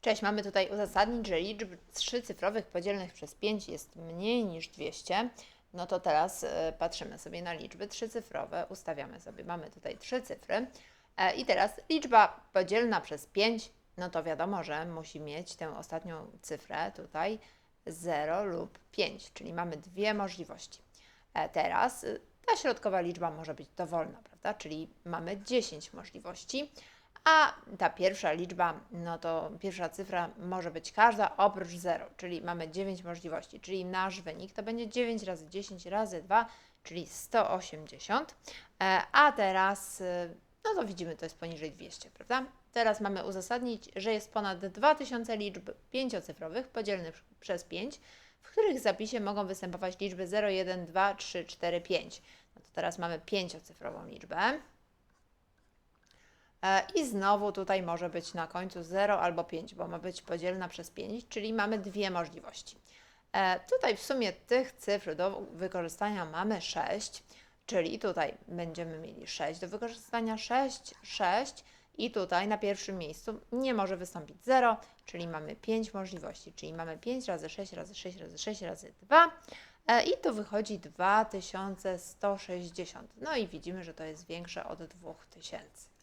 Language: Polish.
Cześć, mamy tutaj uzasadnić, że liczb trzycyfrowych podzielnych przez 5 jest mniej niż 200. No to teraz e, patrzymy sobie na liczby trzycyfrowe, ustawiamy sobie, mamy tutaj trzy cyfry. E, I teraz liczba podzielna przez 5, no to wiadomo, że musi mieć tę ostatnią cyfrę tutaj 0 lub 5, czyli mamy dwie możliwości. E, Teraz y, ta środkowa liczba może być dowolna, prawda? Czyli mamy 10 możliwości, a ta pierwsza liczba, no to pierwsza cyfra może być każda oprócz 0, czyli mamy 9 możliwości, czyli nasz wynik to będzie 9 razy 10 razy 2, czyli 180. E, A teraz, y, no to widzimy, to jest poniżej 200, prawda? Teraz mamy uzasadnić, że jest ponad 2000 liczb pięciocyfrowych podzielnych przez 5, w których zapisie mogą występować liczby 0, 1, 2, 3, 4, 5. No to teraz mamy pięciocyfrową liczbę. E, I znowu tutaj może być na końcu 0 albo 5, bo ma być podzielna przez 5, czyli mamy dwie możliwości. E, Tutaj w sumie tych cyfr do wykorzystania mamy 6, czyli tutaj będziemy mieli 6 do wykorzystania 6, 6 i tutaj na pierwszym miejscu nie może wystąpić 0, czyli mamy 5 możliwości, czyli mamy 5 razy 6 razy 6 razy 6 razy 2 e, i tu wychodzi 2160. No i widzimy, że to jest większe od 2000.